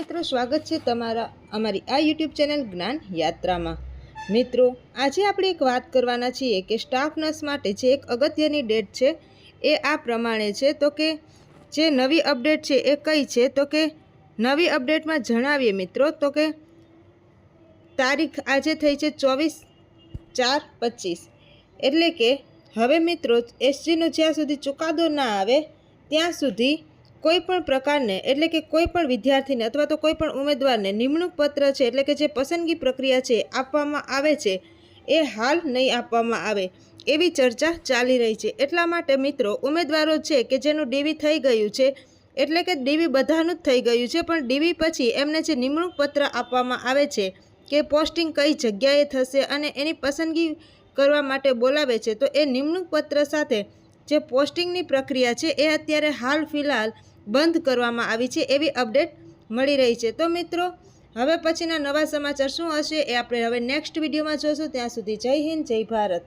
મિત્રો સ્વાગત છે તમારા અમારી આ યુટ્યુબ ચેનલ જ્ઞાન યાત્રામાં. મિત્રો, આજે આપણે એક વાત કરવાના છીએ કે સ્ટાફ નર્સ માટે જે એક અગત્યની ડેટ છે એ આ પ્રમાણે છે. તો કે જે નવી અપડેટ છે એ કઈ છે? તો કે નવી અપડેટમાં જણાવીએ મિત્રો. તો કે તારીખ આજે થઈ છે ચોવીસ ચાર પચીસ. એટલે કે હવે મિત્રો એસજીનો જ્યાં સુધી ચુકાદો ના આવે, ત્યાં સુધી કોઈ પણ પ્રકારને, એટલે કે કોઈ પણ વિદ્યાર્થીને અથવા તો કોઈ પણ ઉમેદવારને નિમણૂક પત્ર છે, એટલે કે જે પસંદગી પ્રક્રિયા છે આપવામાં આવે છે, એ હાલ નહીં આપવામાં આવે. એવી ચર્ચા ચાલી રહી છે. એટલા માટે મિત્રો, ઉમેદવારો છે કે જેનું ડીવી થઈ ગયું છે, એટલે કે ડીવી બધાનું જ થઈ ગયું છે, પણ ડીવી પછી એમને જે નિમણૂક પત્ર આપવામાં આવે છે કે પોસ્ટિંગ કઈ જગ્યાએ થશે અને એની પસંદગી કરવા માટે બોલાવે છે, તો એ નિમણૂક પત્ર સાથે જે પોસ્ટિંગની પ્રક્રિયા છે, એ અત્યારે હાલ ફિલહાલ બંધ કરવામાં આવી છે એવી અપડેટ મળી રહી છે. તો મિત્રો, હવે પછીના નવા સમાચાર શું હશે એ આપણે હવે નેક્સ્ટ વિડીયોમાં જોશું. ત્યાં સુધી જય હિન્દ, જય ભારત.